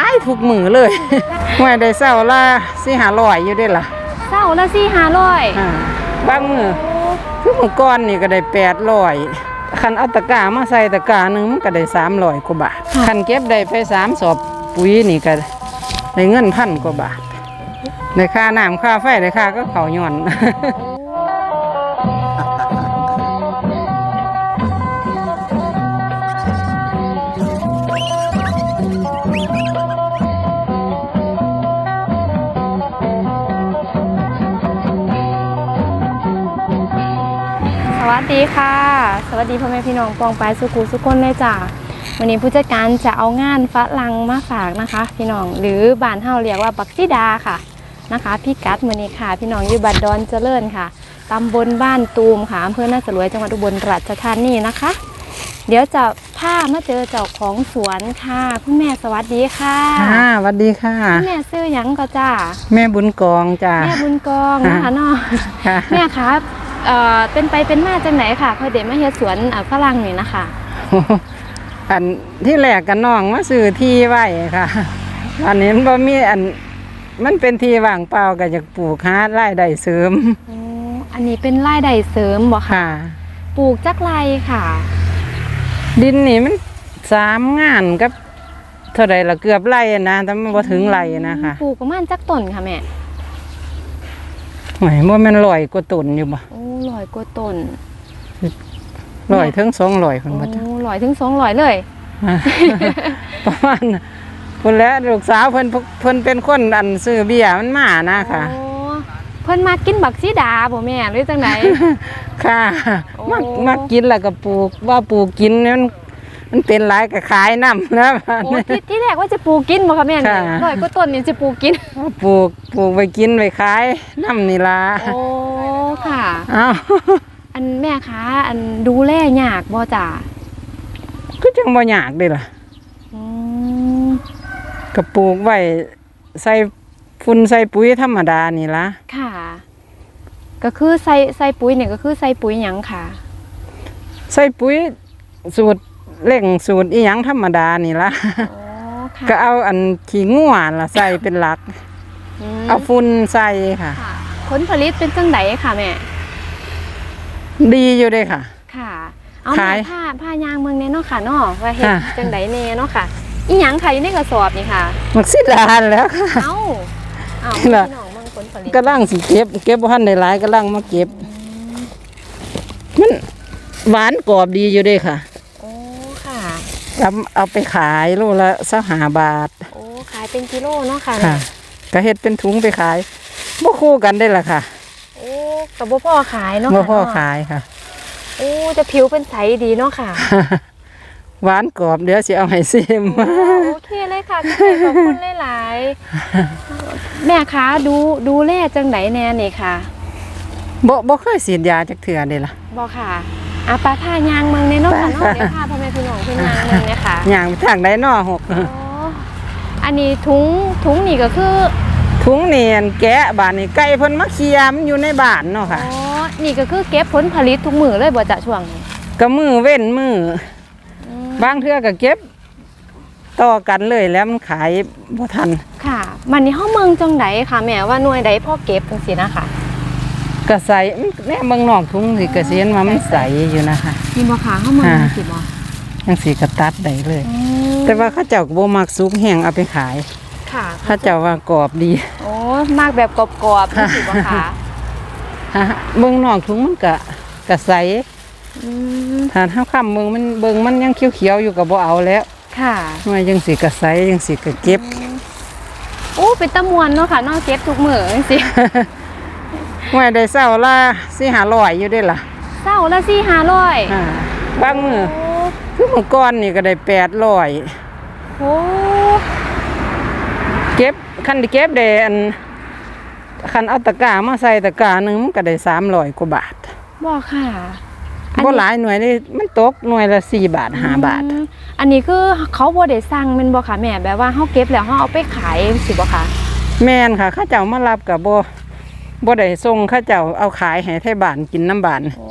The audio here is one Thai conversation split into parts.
ายทุกมือเลยไม่ได้เศร้าละสิหาลอยอยู่เด้ล่ะเศร้าละสี่ห้าร้อยอ่าบางมือคือมือก้อนนี่ก็ได้แปดร้อยคันเอาตะกร้ามาใส่ตะกร้าหนึ่งมันก็ได้สามร้อยกว่าบาทคันเก็บได้ไปสามสอบปุ๋ยนี่ก็ได้เงินพันกว่าบาทในค่าน้ำค่าไฟในค่าก็เขาย่อน วัสดีค่ะ สวัสดีพ่อแม่พี่น้องปองปายสุขุสุขคนเลยจ้ะวันนี้ผู้จัดการจะเอางานฝรั่งมาฝากนะคะ พี่น้องหรือบ้านเฮาเรียกว่าบักซิดาค่ะนะคะพี่กัดมือนี้ค่ะ พี่น้องอยู่บัดดอนเจริญค่ะตำบลบ้านตูมค่ะอำเภอน่าสลวยจังหวัดอุบลราชธานีนะคะ เดี๋ยวจะพามาเจอเจ้าของสวนค่ะคุณแม่สวัสดีค่ะค่ะสวัสดีค่ะคุณแม่ซื้อหยังก็จ้าแม่บุญกองจ้าแม่บุญกองนะคะเนาะค่ะแม่ครับ เอ่อเป็นไปเป็นมาจังไหนค่ะพอเด็มาเฮ็ดสวนอะฝรั่งนี่นะคะ อันที่แรกกันน้องมาซื้อที่ไว้ค่ะ อันนี้มันบ่มีอันมันเป็นที่ว่างเปล่าก็อยากปลูกหารายได้เสริมอ๋ออันนี้เป็นรายได้เสริมบ่ค่ะ ค่ะ ปลูกจักไรค่ะ ดินนี่มันสามงานกับเท่าไรละเกือบไร่นะแต่มันบ่ถึงไร่นะคะปลูกประมาณจักต้นค่ะแม่หมายว่ามันลอยกว่าต้นอยู่บ่โอ้ ลอยกว่าต้นลอยถึงสองลอยคนโอ้บ่จ้ะลอยถึงสองลอยเลยอะประมาณคนแล้วลูกสาวเพิ่นเพิ่นเป็นคนอันซื้อเบียร์มันมานะค่ะโอ้เพิ่นมากินบักซีดาบ่แม่หรือจังไหนค่ะโอ้มักมักกินแล้วก็ปลูกว่าปลูกกินเนี่ยมันมันเป็นหลายก็ขายน้ำนะโอ้ที่ที่แรกว่าจะปลูกกินบ่ค่ะแม่ค่ะลอยกว่าต้นนี่จะปลูกกินว่าปลูกปลูกไปกินไปขายน้ำนี่ล่ะโอ้ ค่ะเอ้าอันแม่คะอันดูแลยากบ่จ้ะก็จังบ่ยากเด้ล่ะอืมก็ปลูกไว้ใส่ฝุ่นใส่ปุ๋ยธรรมดานี่ล่ะค่ะ ก็คือใส่ใส่ปุ๋ยเนี่ยก็คือใส่ปุ๋ยหยังค่ะใส่ปุ๋ยสูตรเร่งสูตรอีหยังธรรมดานี่ล่ะอ๋อค่ะก็เอาอันขี้งัวล่ะใส่เป็นหลักมเอาฝุ่นใส่ค่ะ ค่ะ ผลผลิตเป็นจังไดค่ะแม่ ดีอยู่เด้ค่ะ ค่ะ เอาขาแม่ยผ้าผ้ายางเมืองเน่เนาะค่ะเนาะว่าเฮ็ดค่ะ จังไดแน่เนาะค่ะ อีหยังค่ะอยู่ในกระสอบนี่ค่ะ มักสิดานแล้วค่ะ เอ้าเอ้านี่พี่ล่ะ น้องเมืองผลผลิตกำลังสิเก็บ เก็บบ่ทันได้หลายกำลังมาเก็บ มันหวานกรอบดีอยู่เด้ค่ะโอ้ค่ะ เอาเอาไปขายโลละสักหาบาทโอ้ขายเป็นกิโลเนาะค่ะค่ะ ก็เฮ็ดเป็นถุงไปขาย บ่คู่กันได้ล่ะค่ะโอ้กับบ่พ่อขายเนาะบ่ค่ะพอเนะขายค่ะโอ้จะผิวเป็นใสดีเนาะค่ะ หวานกรอบเดี๋ยวสิเอาให้ซิมโอ้โอเคเลยค่ะพี่เขอบคุณหลายๆแม่คะดูดูแลจังไหนแน่นี่ค่ะบ่บ่เคยฉีดยาจักเทื่อเด้ล่ะบอกค่ะอาปลาผ้ายางเมืองในเนาะค่ะเนาะไปค่ะเดี๋ยวพาพ่อแม่พี่น้องขึ้นยางเมืองเนี่ยค่ะย่างไปทางใดน้อหกอ๋ออันนี้ถุงถุงนี่ก็คือ ถุงเนียนแกะบานนี่ไก่เพิ่นมาเคลียร์มันอยู่ในบ้านเนาะอ๋ค่ะอนี่ก็คือเก็บผลผลิตทุกมือเลยบ่จะช่วงนี้ก็มือเว้นมืออืมบางเทื่อก็เก็บ ต่อกันเลยแล้วมันขายบ่ทัน ค่ะ มันนี่เฮาเมืองจังไดค่ะแม่ว่าหน่วยใดพ่อเก็บจังซี่นะคะก็ใส่แน่เบางนอกถุงสิก็สิเห็นว่ามันใสอยู่นะคะนี่บ่ค่ะเฮาเมืองอ่าจังซี่บ่จังสีก็ตัดได้เลยอืมแต่ว่าเขาเจ้าก็บ่มักสุกแห้งเอาไปขาย ค่ะเขาเจ้าว่ากรอบดี โอ้มากแบบกรอบๆจังซี่บ่ค่ะฮะเบิ่งนอกถุงมันก็ก็ใสอืมถ้าเฮาค้ำเบิ่งมันเบิ่งมันยังเขียวๆอยู่ก็บ่เอาแล้วค่ะหน่วยจังสีก็ใสจังสีก็เก็บ โอ้เป็นตะมวนเนาะค่ะเนอกเก็บทุกมื้อจังซี่ หน่วยได้เศร้าละสิหาร้อยอยู่เด้ล่ะเศร้าละ4 500อ่าบางมื้อโอ้คือมื้อก่อนนี่ก็ได้800โหเก็บ คันที่เก็บได้อันคันเอาตะกร้ามาใส่ตะกร้าหนึงมันก็ได้300กว่าบาทบอกค่ะบ่หลายหน่วยนี่มันตกหน่วยละ4บาท5บาทอืมอันนี้คือเขาบ่ได้สั่งแม่นบ่ค่ะแม่แบบว่าเฮาเก็บแล้วเฮาเอาไปขายสิบ่ค่ะแม่นค่ะเข้าเจ้ามารับกับบ่บ่ได้ส่งเข้าเจ้าเอาขายให้ไทบ้านกินน้ำบานโอ้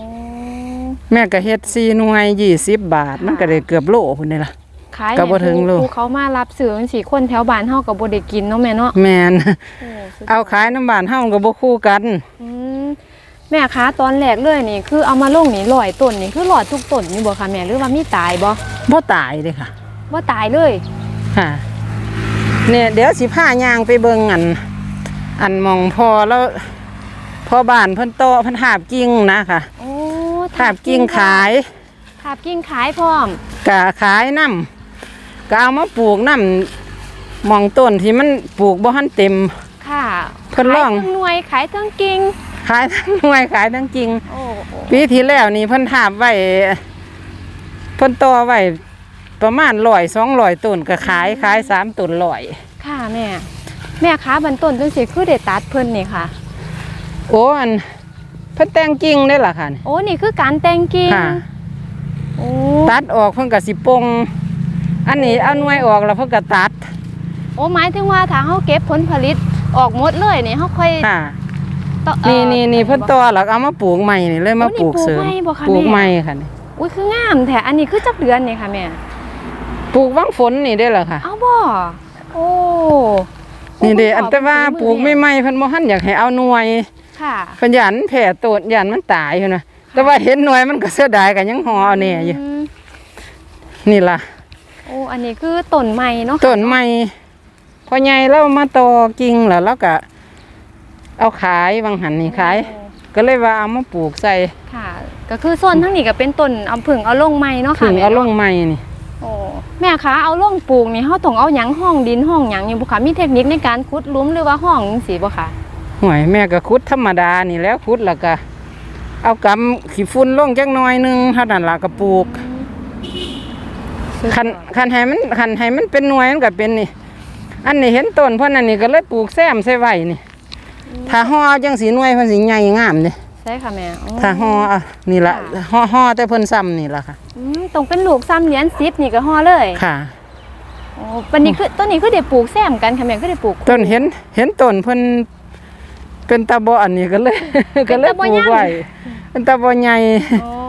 แม่ก็เฮ็ด4หน่วย20บาท มันก็ได้เกือบโลพุ่นนี่ล่ะโขายก็บ่ถึงให้โลผู้ผู้เขามารับซื้อจังซี่คนแถวบ้านเฮาก็บ่ได้กินเนาะแม่เนาะแมนโอ้สุดยดเอาขายน้ำบานเฮาก็บ่คู่กัน อืมแม่คะตอนแรกเลยนี่ คือเอามาลงนี่ลอยต้นนี่คือลอยทุกต้นนี่บ่คะแม่หรือว่ามีตายบ่บ่ตายเด้ค่ะ บ่ตายเลยค่ะ เนี่ยเดี๋ยวสิพายางไปเบิ่งอัน อันหมองพอแล้วพอบ้านเพิ่นโตเพิ่นหาบกิ่งนะค่ะโอ้หาบกิ่งขาย ถาบกิ่งขายพร้อมกะขายน้ำ ก็เอามาปลูกน้ำหมองต้นที่มันปลูกบ่ทันเต็ม ค่ะเพิ่นลอง ขายทั้งหน่วยขายทั้งกิ่งขายทั้งหน่วยขายทั้งกิ่งโอ้โอ้ปีที่แล้วนี่เพิ่นทาบไว้เพิ่นต่อไว้ประมาณร้อยสองร้อยต้นก็ขายขายสามต้นร้อยค่ะแม่แม่คะบันต้นจังซี่คือได้ตัดเพิ่นนี่ค่ะ โอ้อันเพิ่นแต่งกิ่งได้ล่ะค่ะนี่โอ้นี่คือการแต่งกิ่งค่ะ โอ้ตัดออกเพิ่นก็สิปง อันนี้เอาหน่วยออกแล้วเพิ่นก็ตัดโอ้หมายถึงว่าถ้าเฮาเก็บผลผลิตออกหมดเลยนี่เฮาค่อยค่ะต่อเอ่นี่อ นี่นี่เพิ่นต่อแล้วเอามาปลูกใหม่นี่เลยมาโอ้นี่ปลูกเสริมปลูกใหม่บ่คะปลูกแม่ใหม่ค่ะนี่อุ้ยคืองามแท้อันนี้คือจักเดือนนี่ค่ะแม่ปลูกวังฝนนี่ได้เหรอค่ะ เอาบ่โอ้นี่เด้โอันแต่ว่าปลูกใหม่ๆเพิ่นบ่ทันอยากให้เอาหน่วยค่ะ เพิ่นยันแผ่โตดยันมันตายอยู่นะแต่ว่าเห็นหน่วยมันก็เสียดายก็ยังห่อเอาแน่อยู่ มนี่ล่ะโอ้อันนี้คือต้นใหม่เนาะค่ะต้นใหม่พอใหญ่แล้วมาตอกิ่งแล้วเราก็เอาขายบางหันนี่ขายโอ้ก็เลยว่าเอามาปลูกใส่ค่ะ ก็คือโซนทั้งนี้ก็เป็นต้นเอาผึ่งเอาลงใหม่เนาะถึค่ะงแม่เอาลงใหม่นี่โอ้แม่คะเอาลงปลูกนี่เฮาต้องเอาหยังห้องดินห้องหยังอยู่บ่คะมีเทคนิคในการขุดหลุมหรือว่าห้องจังซี่บ่คะห่วยแม่ก็ขุดธรรมดานี่แหล้วขุดแล้วก็เอากำขี้ฝุ่นลงจักหน่อยหนึงเท่านั้นล่ะก็ปลูก คันคันให้มันคันให้มันเป็นหน่วยมันก็เป็นนี่ อันนี้เห็นต้นเพิ่นอันนี้ก็เลยปลูกแซมใส่ไว้นี่ ถ้าห่อจังสีหน่วยเพิ่นสิใหญ่งามเด้ใช่ค่ะแม่อ๋อถ้าห่ออะนี่ละห่อห่อแต่เพิ่นซ้ำนี่ละค่ะอืมต้องเป็นลูกซ้ำเหรียญ10นี่ก็ห่อเลยค่ะโอ้ปันนี้คือต้นนี้คือได้ปลูกแซมกันค่ะแม่คือได้ปลูกต้นเห็นเห็นต้นเพิ่นเป็นตาบออันนี้ก็เลย ก็เลยปลูกไว้เป็นตาบอใหญ่อ๋อ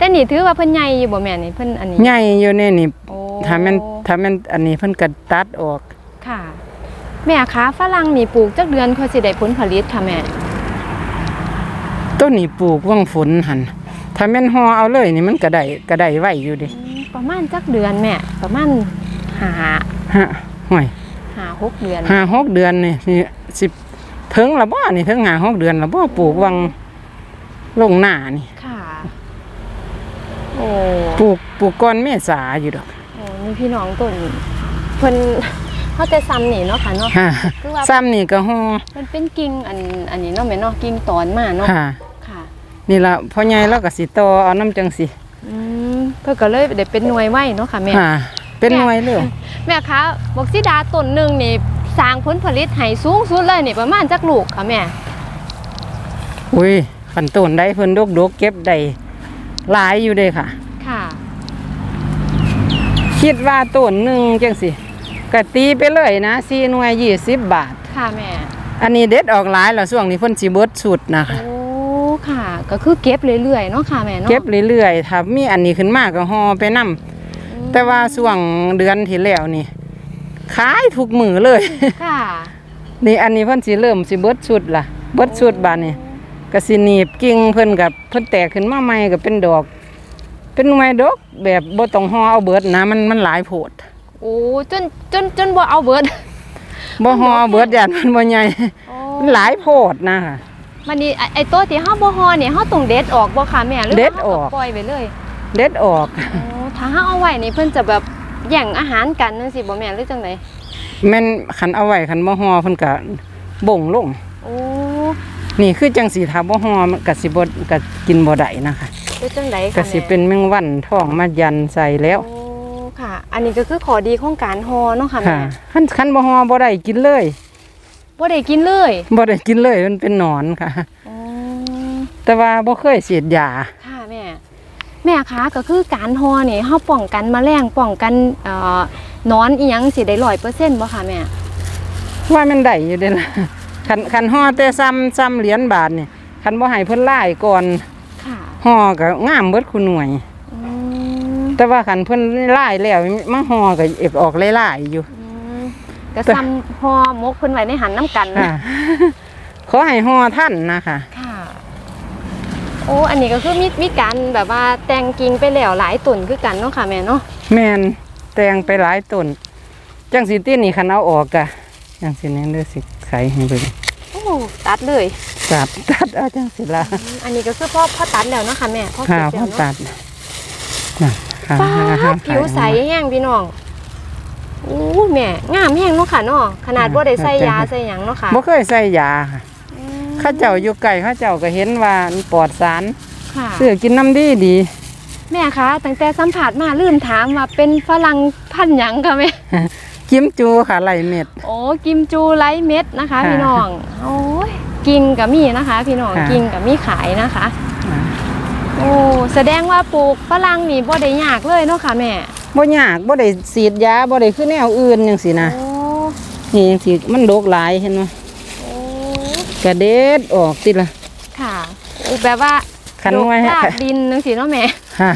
แต่นี่ถือว่าเพิ่นใหญ่อยู่บ่แม่นี่เพิ่นอันนี้ใหญ่อยู่ในนี่โอ้ถ้าแม่นถ้าแม่นอันนี้เพิ่นก็ตัดออกค่ะ แม่คะฝรั่งนี่ปลูกจักเดือนค่อยสิได้ผลผลิตค่ะแม่ ต้นนี้ปลูกว่างฝนหั่นถ้าแม่นห่อเอาเลยนี่มันก็ได้ก็ได้ไว้อยู่เดิอืมประมาณจักเดือนแม่ประมาณหาฮะห่วยหาหกเดือนห้าหกเดือนนี่นี่สิบถึงละบ่นี่ถึงห้าหกเดือนละบ่ปลูกวังลงหน้านี่ค่ะ โอ้ปลูกปลูกก่อนเมษาอยู่ดอกโอ้นี่พี่น้องต้นเพิ่นเขาจะซ้ำนี่เนาะค่ะเนาะฮะคือว่าซ้ำนี่ก็ห่อมันเป็นกิ่งอันอันนี้เนาะแม่เนาะกิ่งตอนมาเนาะค่ะค่ะนี่ละพ่อใหญ่เราก็สิต่อเอาน้ำจังสิอืมเพิ่นก็เลยได้เป็นหน่วยไว้เนาะค่ะแม่ค่ะเป็นหน่วยเลยแม่คะบอกซิดาต้นหนึ่งนี่สร้างผลผลิตให้สูงสุดเลยนี่ประมาณจักลูกค่ะแม่อุ้ยขันต้นได้เพิ่นดกดกๆเก็บได้ หลายอยู่เด้ค่ะ ค่ะ คิดว่าต้นหนึ่งจังสิก็ตีไปเลยนะสี่หน่วยยี่สิบบาท ค่ะแม่ อันนี้เด็ดออกหลายแล้วช่วงนี้เพิ่นสิเบิดสุดนะคะ โอ้ ค่ะ ก็คือเก็บเรื่อยๆเนาะค่ะแม่เนาะเก็บเรื่อยๆถ้ามีอันนี้ขึ้นมาก็ห่อไปนํอืมแต่ว่าช่วงเดือนที่แล้วนี่ขายทุกมือเลย ค่ะ นี่อันนี้เพิ่นสิเริ่มสิเบิดชุดล่ะ เบิดชุดบานนี่ ก็สิหนีบกิ่งเพิ่นกับเพิ่นแตกขึ้นมาใหม่ก็เป็นดอก เป็นหน่วยดอกแบบบ่ต้องห่อเอาเบิดนะมันมันหลายโพดโอ้จนจนจนบ่เอาเบิดบ่ห่อเอาเบิดยันมันบ่ใหญ่โอ้มันหลายโพดนะคะมันนี่ไอ้ไอ้ตัวที่เฮาบ่ฮอนี่เฮาต้องเด็ดออกบ่ค่ะแม่หรือว่าเด็ดออกเฮาปล่อยไปเลย เด็ดออกโอ้ถ้าเฮาเอาไว้นี่เพิ่นจะแบบแย่งอาหารกันจังซี่บ่แม่นหรือจังไดแม่นคันเอาไว้คันบ่ห่อเพิ่นก็บ่งลงโอ้ นี่คือจังสีถ้าบ่ห่อมันก็สิบ่ก็กินบ่ได้นะคะเป็นจังไดค่ะก็สิแม่เป็นแมงวันท้องมายันใส่แล้วโอ้ค่ะ อันนี้ก็คือขอดีของการฮอเนาะค่ะค่ะแม่คันคันบ่ห่อบ่ได้กินเลยบ่ได้กินเลยบ่ได้กินเลยมันเป็นหนอนค่ะอ๋อแต่ว่าบ่เคยฉีดยาค่ะแม่แม่คะก็คือการฮอนี่เฮาป้องกันแมลงป้องกันเอ่อหนอนอีหยังสิได้100%บ่ค่ะแม่ว่ามันได้อยู่เด้ล่ะ คันคันห่อแต่ซ้ำซ้ำเหรียญบาทนี่คันบ่ให้เพิ่นลายก่อนค่ะห่อก็งามเบิดคุณหน่วย อืมแต่ว่าคันเพิ่นไล่แล้วมาห่อก็เอบออกไล่ๆอยู่ อืมก็ซ้ำห่อหมกเพิ่นไว้ในหันน้ำกันนะ ค่ะ ขอให้ห่อท่านนะคะค่ะ โอ้ อันนี้ก็คือมีมีการแบบว่าแต่งกิ่งไปแล้วหลายต้นคือกันเนาะค่ะแม่เนาะ แม่นแต่งไปหลายต้นจังสิตี้นี่คันเอาออกกะจังสิแนี่เด้อสิไขให้เบิ่งโอ้ ตัดเลยตัดตัดเอาจังสิละอืมอันนี้ก็คือพ่อพ่อตัดแล้วเนาะค่ะแม่พ่อค่ะเก็บพ่อแล้วตัเนาะดน่ะค่ะป้าห้าดไขผิวใสแห้งพี่น้องโอ้แม่งามแห้งเนาะค่ะเนาะขนาดบ่ได้ใส่ยาใส่หยังเนาะค่ะบ่เคยใส่ยาค่ะอืมเข้าเจ้าอยู่ไก่เข้าเจ้าก็เห็นว่ามันปลอดสารค่ะเสื้อกินน้ำดีดี แม่คะตั้งแต่สัมผัสมาลืมถามว่าเป็นฝรั่งพันธุ์หยังค่ะแม่ กิมจูค่ะไหลเม็ด โอ้กิมจูไลท์เม็ดนะคะ ค่ะพี่น้องโอ้ยกิ่งกับมีนะคะ พี่น้องค่ะ กิ่งกับมีขายนะคะ โอ้แสดงว่าปลูกฝรั่งนี่บ่ได้ยากเลยเนาะค่ะแม่บ่ยากบ่ได้ฉีดยาบ่ได้คือแนวอื่นจังซี่นะ โอ้นี่จังซี่มันดกหลายเห็นไหมโอ้กระเด็ดออกติละค่ะโอ้แบบว่า คันไว้ดให้กลากดินจังซี่เนาะแม่ค่ะ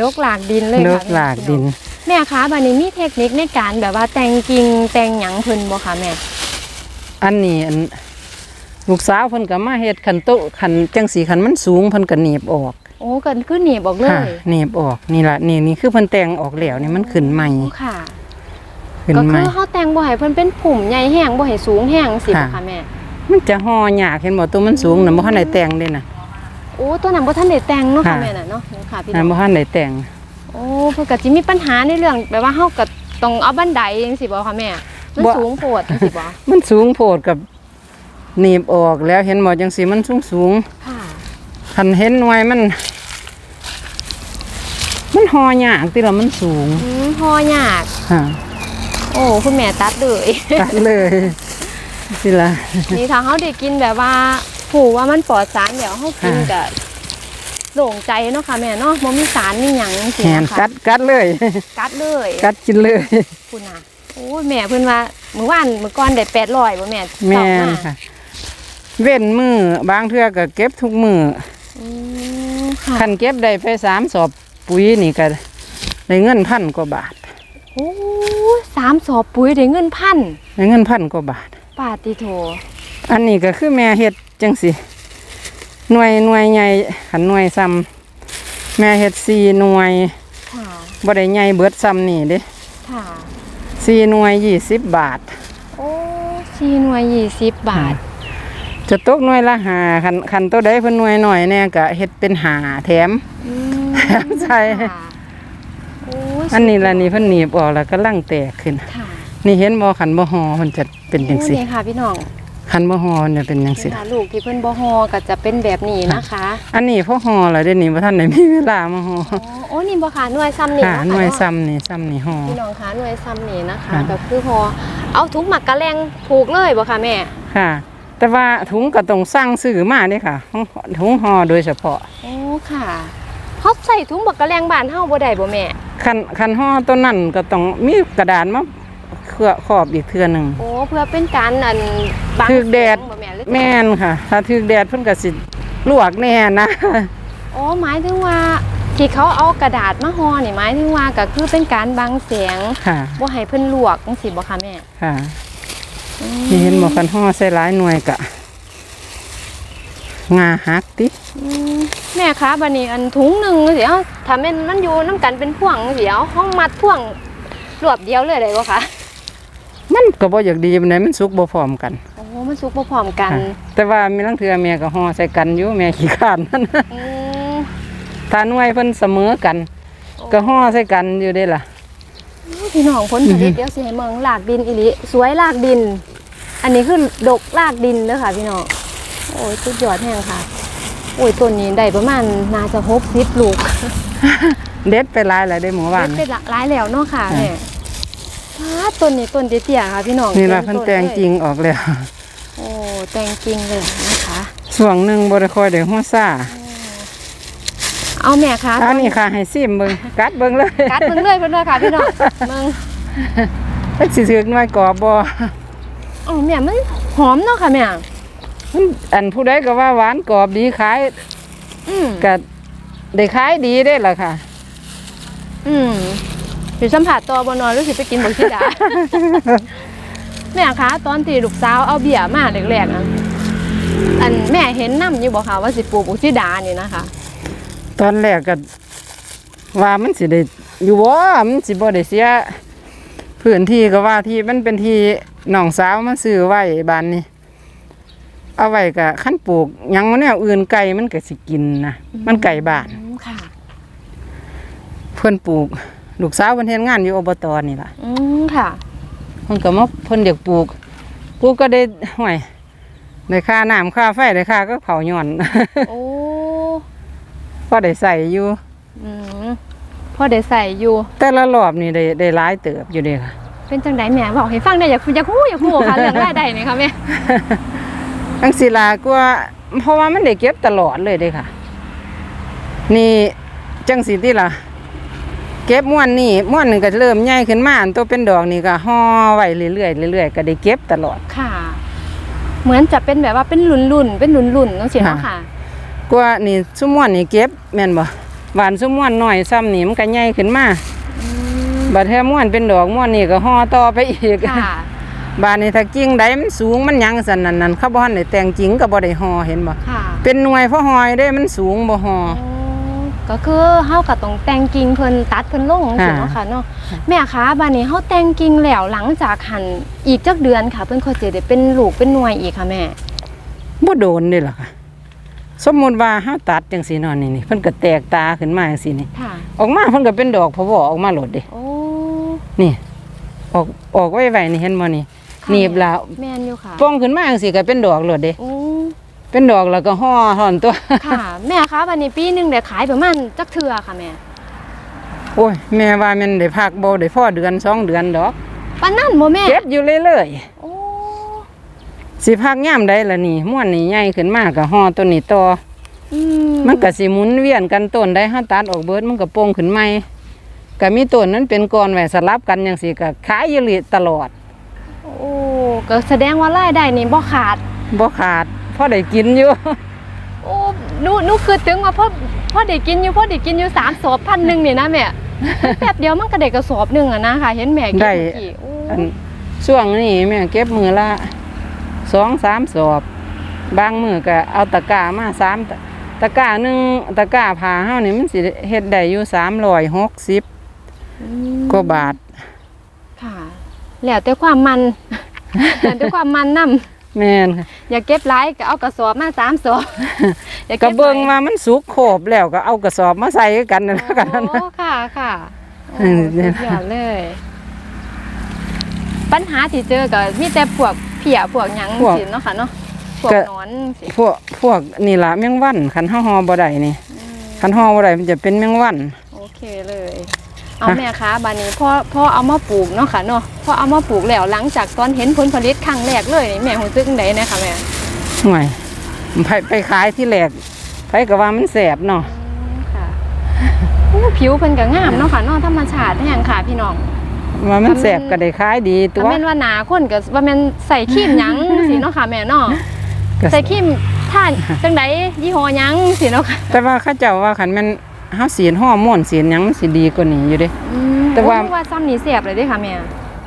ดกหลากดินเลยดค่ะกหลากดิน แม่คะบัดนี้มีเทคนิคในการแบบว่าแต่งกิ่งแต่งหยังเพิ่นบ่คะแม่อันนี้อันลูกสาวเพิ่นก็มาเฮ็ดคันโตะคันจังสีคันมันสูงเพิ่นก็หนีบออก โอ้ก็คือหนีบออกเลค่ะยหนีบออกนี่ล่ะนี่นี่คือเพิ่นแต่งออกแล้วนี่มันขึ้นใหม่โอ้ค่ะขึ้นก็ใหคืม่อเฮาแต่งบ่ให้เพิ่นเป็นผุ่มใหญ่แห้งบ่ให้สูงแห้งสิบ่ค่ะคะแม่มันจะห่อยากเห็นบ่ตัวมันสูงน่ะบ่ทันได้แต่งเด้น่ะ โอ้ตัวนั้นบ่ทันได้แต่งเนาะค่ะค่ะ แม่น่ะเนาะนี่ค่ะพี่น้น่ะองบ่ทันได้แต่งโอ้เพิ่นก็สิมีปัญหาในเรื่องแบบว่าเฮาก็ต้องเอาบันไดจังซี่บ่คะแม่มันบ่สูงโพดจังซี่บ่มันสูงโพดกับหนีบออกแล้วเห็นบ่จังสีมันสูงสูงค่ะคันเห็นหน่วยมัน มันห่อยากติละมันสูงอืมพอยาก ค่ะโอ้คุณแม่ตัดเลย ตัดเลยสิละนี่ถ้าเฮาได้กินแบบว่า ผูว่ามันปลอดสารเดี๋ยวเฮากินค่ะก็โล่งใจเนาะค่ะแม่เนาะบ่มีสารมีหยังจังซี่แหนนะคะกัดกัดเลย กัดเลยกัดกินเลยคุณน่ะโอ้ยแม่เพิ่นว่ามื้อวานมื้อก่อนได้800บ่แม่แม่ตอบนมาค่ะ เว้นมือบางเทื่อก็เก็บทุกมืออืมค่ะคันเก็บได้ไปสามสอบปุ๋ยนี่ก็ได้เงินพันกว่าบาทโอ้ยสามสอบปุ๋ยได้เงินพันได้เงินพันกว่าบาทปาติโถอันนี้ก็คือแม่เฮ็ด จังสิหน่วยหน่วยใหญ่ขันหน่วยซ้ำแม่เฮ็ดสี่หน่วยค่ะบ่ได้ใหญ่เบิดซ้ำนี่เด้ค่ะสี่หน่วยยี่สิบบาท โอ้สี่หน่วยยี่สิบบาท จะตกหน่วยละหาคันคันตัวใดเพิ่นหน่วยหน่อยแน่ก็เฮ็ดเป็นหาแถมอืมใช่ค่ะโอ้ยอันนี้ล่ะนี่เพิ่นหนีบออกแล้วก็ลังแตกขึ้น ค่ะนี่เห็นบ่คันบ่ฮอเพิ่นจะเป็นจังซี่โอ้นี่ค่ะพี่น้อง คันบ่ฮอเนี่ยเป็นจังเวซี่ลาลูกที่เพิ่นบ่ฮอก็จะเป็นแบบนี้นะคะ อันนี้พอฮอแล้วเดี๋ยวนี้บ่ทันได้มีเวลามาฮออ๋อโอ้นี่บ่ค่ะหน่วยซ้ำนี่ค่ะเนาะหน่วยเาะซ้ำนี่ซ้ำนี่ฮอ พี่น้องคะหน่วยซ้ำนี่นะคะค่ะ ก็คือฮอเอาถุงหมักกะแรงผูกเลยบ่ค่ะแม่ค่ะ แต่ว่าถุงก็ต้องสั่งซื้อมาเด้ค่ะของถุงฮอโดยเฉพาะโอ้ค่ะเฮาใส่ถุงหมักกะแรงบ้านเฮาบ่ได้บ่แม่ คันคันฮอตัวนั้นก็ต้องมีกระดาษมา เคลือบขอบอีกเทื่อหนึงโอ้เพื่อเป็นการอันบังถูกแดดเสียงบ่แม่หรือแม่นค่ะ ถ้าถึกแดดเพิ่นก็สิลวกแน่นะอ๋อหมายถึงว่าที่เขาเอากระดาษมาห่อนี่หมายถึงว่าก็คือเป็นการบังเสียงค่ะบ่ให้เพิ่นลวกจังซี่บ่คะแม่ค่ะอืมที่เห็นบ่คันฮอใส่หลายหน่วยกะงาหักติอืมแม่คะบัดนี้อันถุงหนึงสิเอาถ้าแม่นมันอยู่นํกันเป็นพ่วงสิเอาห้องมัดพ่วงรวบเดียวเลยได้บ่คะ มันก็บ่อยากดีปานใดมันสุกบ่พร้อมกัน โอ้มันสุกบ่พร้อมกันค่ะแต่ว่ามีลังเทื่อแม่ก็ฮอใส่กันอยู่แม่ขี้ข้านนั่นอืมถ้าหน่วยเพิ่นเสมอกัน ก็ฮอใส่กันอยู่เด้ล่ะพี่น้องผลผลิตเดี๋ยวสิให้เมืองลากดินอีหลีสวยลากดิน อันนี้คือดกลากดินเด้อค่ะ พี่น้องโอ้ยสุดยอดแห้งค่ะ โอ้ยต้นนี้ได้ประมาณน่าจะ60ลูก เด็ดไปหลายแล้วได้หมู่บ้านเป็นหลากหลายแล้วเนาะค่ะค่ะแม่ว้าต้นนี้ต้นเตี้ยๆค่ะพี่น้องนี่ล่ะต็เพิ่นมแต่งเลยจริงออกแล้ว โอ้แต่งจริงเลยนะคะช่วงหนึงบ่ได้ค่อยได้ฮู้ซ่าเอาแม่ค่ะอันนี้ค่ะให้ซิมเบิ่งกัดเบิ่งเลยกัดเบิ่งเลยเพิ่นว่าค่ะพี่น้องเบิ่งเพิ่นสิถึกหน่วยกรอบบ่อ๋อแม่มันหอมเนาะค่ะแม่มันอันผู้ใดก็ว่าหวานกรอบดีขายอืมก็ได้ขายดีได้ล่ะค่ะ อืม สิสัมผัสตัวบ่นอนหรือสิไปกินบักซีดาแม่คะตอนที่ลูกสาวเอาเบี้ยมาแรกๆอะอันแม่เห็นนํอยู่บ่คะว่าสิปลูกบักซีดานี่นะคะ ตอนแรกก็ว่ามันสิได้อยู่บ่มันสิบ่ได้เสียพื้นที่ก็ว่าที่มันเป็นที่น้องสาวมาซื้อไว้บ้านนี้เอาไว้ก็คันปลูกหยังแนวอื่นไก่มันก็สิกินนะมันไก่บ้านอืมค่ะ เพิ่นปลูก ลูกสาวเพิ่นเฮ็ดงานอยู่อบตนี่ล่ะอืมค่ะเพิ่นก็มาเพิ่นอยากปลูกปลูกก็ได้ห่วยได้ค่าน้ำค่าไฟได้ค่าก็เผาหย่อนโอ้พอได้ใส่อยู่อืมพ่อได้ใส่อยู่ แต่ละรอบนี่ได้ได้หลายเติบอยู่เด้ค่ะ เป็นจังไดแม่บอกให้ฟังได้อยากอยากฮู้อยากฮู้ค่ะเรื่องรายได้นี่ค่ะแม่ทั้งศิลาก็ว่าเพราะว่ามันได้เก็บตลอดเลยเด้ค่ะ นี่จังสิที่ล่ะ เก็บม้วนนี่ม้วนหนึ่งก็เริ่มใหญ่ขึ้นมาอันตัวเป็นดอกนี่ก็ห่อไว้เรื่อยๆเรื่อยๆก็ได้เก็บตลอด ค่ะ เหมือนจะเป็นแบบว่าเป็นหลุนๆเป็นหลุนๆจังซี่เนาะค่ะ กว่านี่ซุมม้วนนี่เก็บแม่นบ่หวานซุมม้วนน้อยซ้ำนี่มันก็ใหญ่ขึ้นมาอืมบัดแท้ม้วนเป็นดอกม้วนนี่ก็ห่อต่อไปอีกค่ะบานนี่ถ้ากิ่งใดมันสูงมันหยังสั่นนั่นนั่นเขาบ่ทันได้แต่งจริงก็บ่ได้ห่อเห็นบ่ค่ะเป็นหน่วยเพราะหอยได้มันสูงบ่ห่ออ๋อ ก็คือเฮาก็ต้องแต่งกิ่งเพิ่นตัดเพิ่นลงจังซี่เนาะค่ะเนาะแม่คะบัดนี้เฮาแต่งกิ่งแล้วหลังจากหันอีกจักเดือนค่ะ เพิ่นก็จะได้เป็นลูกเป็นหน่วยอีกค่ะแม่บ่โดนนี่ล่ะค่ะ สมมุติว่าเฮาตัดจังซี่เนาะนี่นี่เพิ่นก็แตกตาขึ้นมาจังซี่นี่ค่ะออกมาเพิ่นก็เป็นดอกพะวอออกมาโลดเด้โอ้นี่ ออกออกไว้ๆนี่เห็นบ่นี่ค่ะหนีบแล้วแม่นอยู่ค่ะป้องขึ้นมาจังซี่ก็เป็นดอกโลดเด้โอ้ เป็นดอกแล้วก็ห่อถอนตัว ค่ะ แม่คะวันนี้ปีหนึงได้ขายประมาณจักเทื่อค่ะแม่โอ้ยแม่ว่ามันได้พักบ่ได้พอเดือนสองเดือนดอกปานนั้นบ่แม่เก็บอยู่เรื่อยโอ้ๆสิพักยามใดล่ะนี่ม่วนนี่ใหญ่ขึ้นมาก็ห่อตัวนี้ต่ออืมมันก็สิหมุนเวียนกันต้นได้ห้าตัดออกเบิดมันก็โป่งขึ้นใหม่ก็มีต้นนั้นเป็นกอนไว้สลับกันอย่างสิก็ขายอยู่เลยตลอดโอ้ก็แสดงว่ารายได้นี่บ่ขาดบ่ขาด พอได้กินอยู่โอ้หนูหนูคือถึงว่าพ่อพ่อได้กินอยู่พ่อได้กินอยู่สามสอบพันหนึ่งนี่นะแม่แป๊บเดียวมันก็ได้กระสอบหนึ่งอะนะค่ะ เห็นแม่เก็บได้เมื่อกี้โอ้อันช่วงนี้แม่เก็บมือละสองสามสอบ บางมือก็เอาตะกร้ามาสามตะตะกร้าหนึ่งตะกร้าผ่าเฮานี่มันสิเฮ็ดได้อยู่สามร้อยหกสิบอืมกว่าบาท ค่ะ แล้วแต่ความมัน แล้วแต่ความมันนํ แม่นค่ะอยากเก็บหลายก็เอากระสอบมาสามสอบอยากก็บเบิ่งหลยว่ามันสุกโขบแล้วก็เอากระสอบมาใส่กันนั่นละกันนั่นโอ้ค่ะค่ะเอโอ้อเนี่ยสุดยอดเลย ปัญหาที่เจอก็มีแต่พวกเผียพวกหยังสิเนาะค่ะเนาะพวกหนอนสิพวกพวกนี่ล่ะแมงวันคันเฮาฮอบ่ได้นี่คันฮอบ่ได้มันจะเป็นแมงวัน โอเคเลย เอาแม่คะบานนี้พ่อพ่อเอามาปลูกเนาะค่ะเนาะพ่อเอามาปลูกแล้วหลังจากตอนเห็นผลผลิตครั้งแรกเลยนี่แม่หูซึกไหนนะคะแม่ห่วยไปไปขายที่แรกไผก็ว่ามันแสบเนาะค่ะโอ้ผิวเพิ่นก็งามเนาะค่ะเนาะธรรมชาติแห่งค่ะพี่น้องว่ามันแสบก็ได้ขายดีตัถ้าวแม่นว่าหนาคนก็ว่าแม่นใส่ครีมหยังสิเนาะค่ะแม่เนาะก็ใส่ครีมท่านจังไดยี่ห้อหยังสิเนาะค่ะแต่ว่าเขาเจ้าว่าคันแมัน เฮาสีนฮอร์โมนสีนหยังมันสิดีกว่านี้อยู่เด้ อืมแต่ว่า โอ้ว่าซ้ำนี่เสียบเลยเด้ค่ะแม่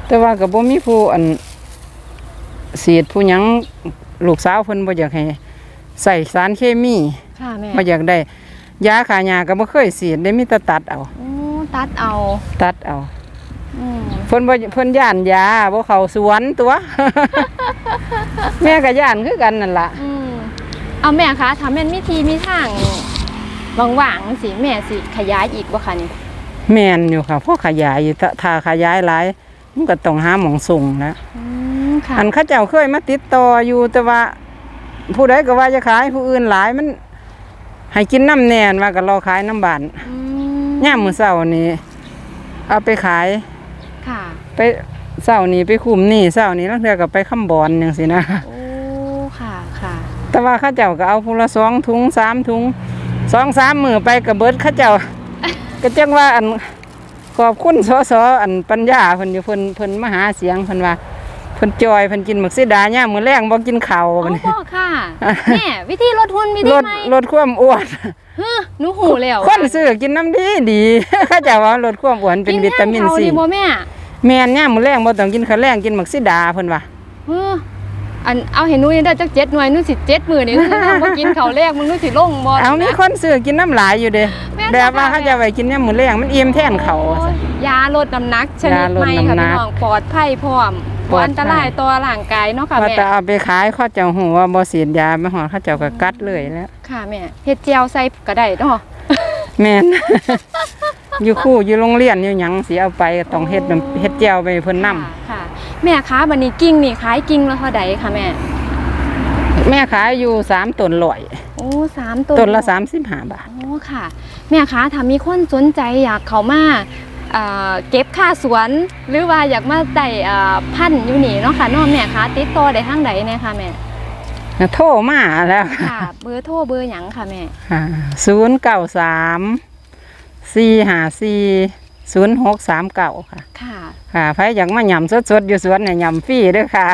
แต่ว่าก็บ่มีผู้อันสีดผู้หยังลูกสาวเพิ่นบ่อยากให้ใส่สารเคมีค่ะแม่บ่อยากได้ยาขายาก็บ่เคยสีดได้มีแต่ตัดเอา โอ้ตัดเอาตัดเอาอืมเพิ่นบ่เพิ่นย่านยาบ่เข้าสวนตัว แม่ก็ย่านคือกันนั่นล่ะ อืมเอาแม่คะถ้าแม่นมีทีมีทาง ว่างๆสิแม่สิขยายอีกบ่คะนี่แม่นอยู่ค่ะเพราะขยายอยู่ถ้าถ้าขยายหลายมันก็ต้องหาหมองส่งนะอืมค่ะอันเขาเจ้าเคยมาติดต่ออยู่แต่ว่า ผู้ใดก็ว่าจะขายผู้อื่นหลายมัน ให้กินน้ำแน่นว่าก็รอขายน้ำบานอืย่ามมื้อเช้านี่เอาไปขาย ค่ะไปเช้านี้ไปคุมนี่เช้านี้ลางเทื่อก็ไปคำบอนจังซี่นะ โอ้ค่ะค่ะแต่ว่าเข้าเจ้าก็เอาพูละสองถุงสามถุง สองสามมือไปกับเบิดเข้าเจ้า ก็จังว่าอันขอบคุณสอสออันปัญญาเพิ่นอยู่เพิ่นเพิ่นมาหาเสียงเพิ่นว่าเพิ่นจอยเพิ่นกินหมักซิดาย่ามมื้อแรงบ่กินข้าวอ๋บัดอนี้พ่อค่ะแม่วิธีลดหุ่นวิธีลดไหมลดความอ้วนเฮ้อหนูหูแล้วคนซื้อกินน้ำดีดีเขาจะว่าลดความอ้วนเป็นวิตามินกิแทซีเขาบ่แม่แม่นย่ามมื้อแรงบ่ต้องกินข้าวแรงกินหมักซิดาเพิ่นว่าเฮ้อ อันเอาเห็นหนูนี่ได้จักเจ็ดหน่วยหนูสิเจ็ดมื้อนี่หนูสิทำบ่กินข้าวแรกมึงหนูสิลงบ่เอามีนะคนซื้อกินน้ำหลายอยู่เด้แม่นแบบว่าค่ะเขาจะไว้กินยามมื้อแรงมันอิ่มแทนเขาวว่าซั่นยาลดน้ำหนักชนิดยาลดใหม่ค่ะน้ำหนัพี่กน้องปลอดภัยพร้อมปลบ่อดภัยอันตรายต่อร่างกายเนาะค่ะว่าแม่แต่เอาไปขายเขาเจ้าหูว่าบ่ฉีดยาไม่หอดเขาเจ้าก็กัดเลยแล้ว ค่ะแม่เฮ็ดเจียวใส่ก็ได้เนาะแม่นอยู่คู่อยู่โรงเรียนอยู่หยังสิเอาไปก็ต้องเฮ็ดน้ำเฮ็ดแจ่วไปให้เพิ่นนํค่ะค่ะ แม่คะบัดนี้กิ้งนี่ขายกิ้งละเท่าใดคะแม่ แม่ขายอยู่3ต้นร้อยโอ้สามต้นต้นละ35บาทโอ้ค่ะ แม่คะถ้ามีคนสนใจอยากเข้ามาเอ่อเก็บค่าสวนหรือว่าอยากมาได้เอ่อพันธุ์อยู่นี่เนาะค่ะเน้องแม่คะติดต่อได้ทางใดเนี่ยค่ะแม่โทรมาแล้วค่ะ เบอร์โทรเบอร์หยังค่ะแม่ 093 454 0639ค่ะ ค่ะค่ะไผอยากมาหยำสดๆอยู่สวนเนี่ยหยำฟรีเด้อค่ะ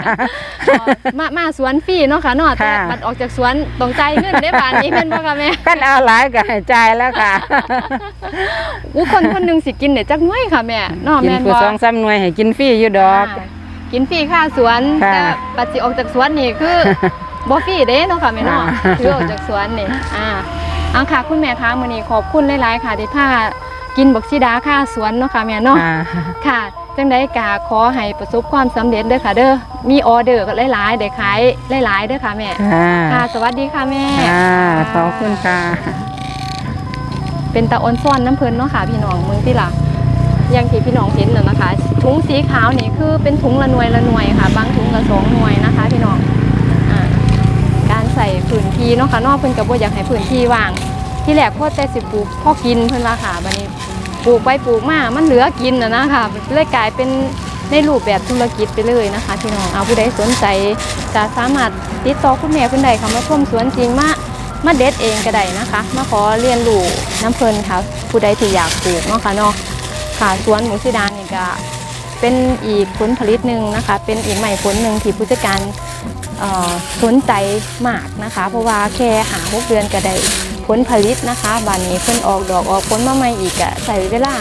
เอ่อมามาสวนฟรีเนาะค่ะเนาะแต่ค่ะ บัดออกจากสวนต้องจ่ายเงินได้บาทนี้แม่นบ่ค่ะแม่กันเอาหลายก็ให้จ่ายแล้วค่ะอู้คนคนหนึงสิกินได้จักหน่วยค่ะแม่เนาะกินแม่นผู้บ่สองสามหน่วยให้กินฟรีอยู่ดอกอ่ากินฟรีค่าสวนค่ะแต่ปัจจิออกจากสวนนี่คือ บ่ฟรีเด้เนาะค่ะแม่เนาะอ่าคือออกจากสวนนี่อ่าเอาค่ะคุณแม่คะมื้อนี้ขอบคุณหลายๆค่ะที่พา กินบักซีดาค่าสวนเนาะค่ะแม่เนาะค่ะค่ะจังไดกาขอให้ประสบความสำเร็จเด้อค่ะ เด้อมีออเดอร์ก็หลายๆได้ขายหลายๆเด้อค่ะแม่ค่ะค่ะสวัสดีค่ะแม่ค่ะขอบคุณค่ะ เป็นตาออนซ่อนน้ำเพลินเนาะค่ะพี่น้องเมืองที่ละอย่างที่พี่น้องเห็นน่ะนะคะ ถุงสีขาวนี่คือเป็นถุงละหน่วยละหน่วยค่ะ บางถุงละสองหน่วยนะคะ พี่น้องอ่าการใส่พื้นที่เนาะค่ะนอกเพิ่นกับว่าอยากให้พื้นที่ว่าง ที่แรกพ่อแต่สิปลูกพ่อกินเพิ่อนว่าค่ะบัดนี้ปลูกไปปลูกมามันเหลือกินนะนะคะเลยกลายเป็นในรูปแบบธุรกิจไปเลยนะคะพี่น้องเอาผู้ใดสนใจจะสามารถติดต่อคุณแม่เพิ่นได้ค่ะมาชมสวนจริงมามาเด็ดเองก็ได้นะคะ มาขอเรียนรู้น้ำเพลินค่ะ ผู้ใดที่อยากปลูกเนาะค่ะเนาะค่ะสวนหมูสีดานนี่ก็เป็นอีกผลผลิตหนึ่งนะคะ เป็นอีกใหม่ผลหนึ่งที่ผู้จัดการสนใจมากนะคะ เพราะว่าแค่หาหกเดือนก็ได้ ผลผลิตนะคะบานนี้เพิ่นออกดอกออกผลมาใหม่อีกอะใส่เวลา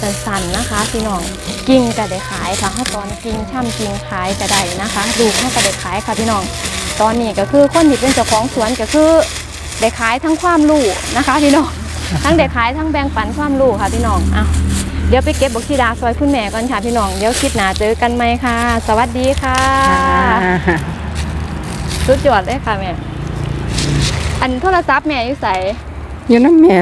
สั้นๆนะคะพี่น้องกิ่งก็ได้ขายค่ะถ้าตอนกิ่งช่ำกิ่งขายก็ได้นะคะดูกก็ได้ขายค่ะพี่น้อง ตอนนี้ก็คือคนที่เป็นเจ้าของสวนก็คือได้ขายทั้งความรู้นะคะพี่น้องทั้งได้ขายทั้งแบ่งปันความรู้ค่ะพี่น้องอะเดี๋ยวไปเก็บบักชีดาซอยคุณแม่ก่อนค่ะพี่น้องเดี๋ยวคลิดหน้าเจอกันไหมค่ะ สวัสดีค่ะสุดยอดเลยค่ะแม่ อันโทรศัพท์แม่อยู่ใส่อยู่น้ำแม่